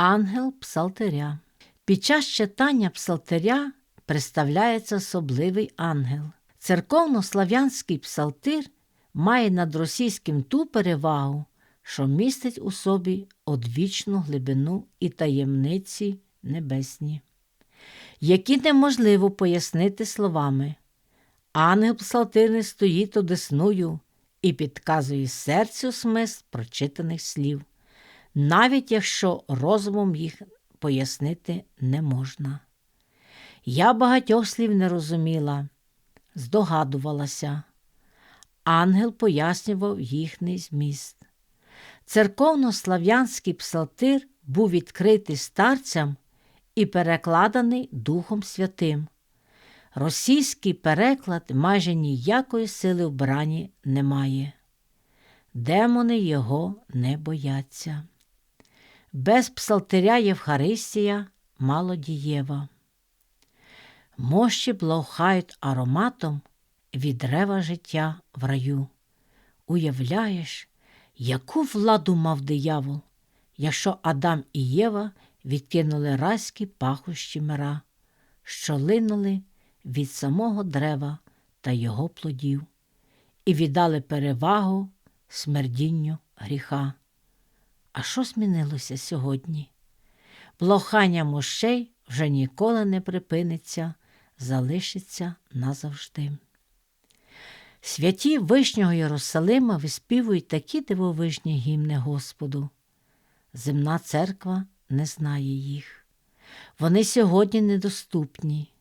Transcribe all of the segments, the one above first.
Ангел Псалтиря. Під час читання Псалтиря представляється особливий ангел. Церковнослав'янський псалтир має над російським ту перевагу, що містить у собі одвічну глибину і таємниці небесні, які неможливо пояснити словами. Ангел псалтирний стоїть одесною і підказує серцю смисл прочитаних слів, навіть якщо розумом їх пояснити не можна. Я багатьох слів не розуміла, здогадувалася. Ангел пояснював їхній зміст. Церковнослав'янський псалтир був відкритий старцям і перекладений Духом Святим. Російський переклад майже ніякої сили в брані не має. Демони його не бояться. Без псалтиря Євхаристія малодієва. Мощі благохають ароматом від древа життя в раю. Уявляєш, яку владу мав диявол, якщо Адам і Єва відкинули райські пахощі мира, що линули від самого дерева та його плодів, і віддали перевагу смердінню гріха. А що змінилося сьогодні? Блохання мощей вже ніколи не припиниться, залишиться назавжди. Святі Вишнього Єрусалима виспівують такі дивовижні гімни Господу. Земна церква не знає їх. Вони сьогодні недоступні.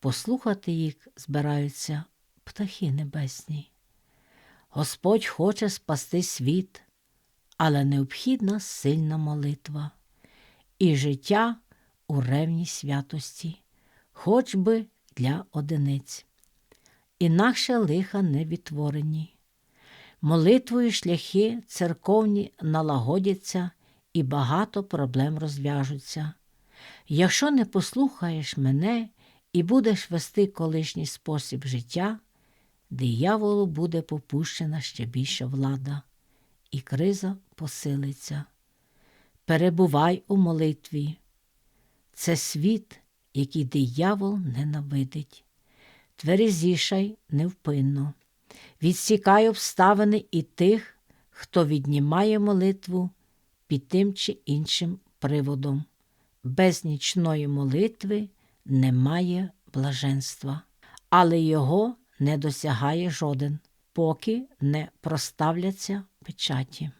Послухати їх збираються птахи небесні. Господь хоче спасти світ, але необхідна сильна молитва і життя у ревній святості, хоч би для одиниць. Інакше лиха не відтворені. Молитвою шляхи церковні налагодяться і багато проблем розв'яжуться. Якщо не послухаєш мене і будеш вести колишній спосіб життя, дияволу буде попущена ще більша влада, і криза посилиться. Перебувай у молитві. Це світ, який диявол ненавидить. Тверезішай невпинно. Відсікай обставини і тих, хто віднімає молитву під тим чи іншим приводом. Без нічної молитви немає блаженства, але його не досягає жоден, поки не проставляться печаті.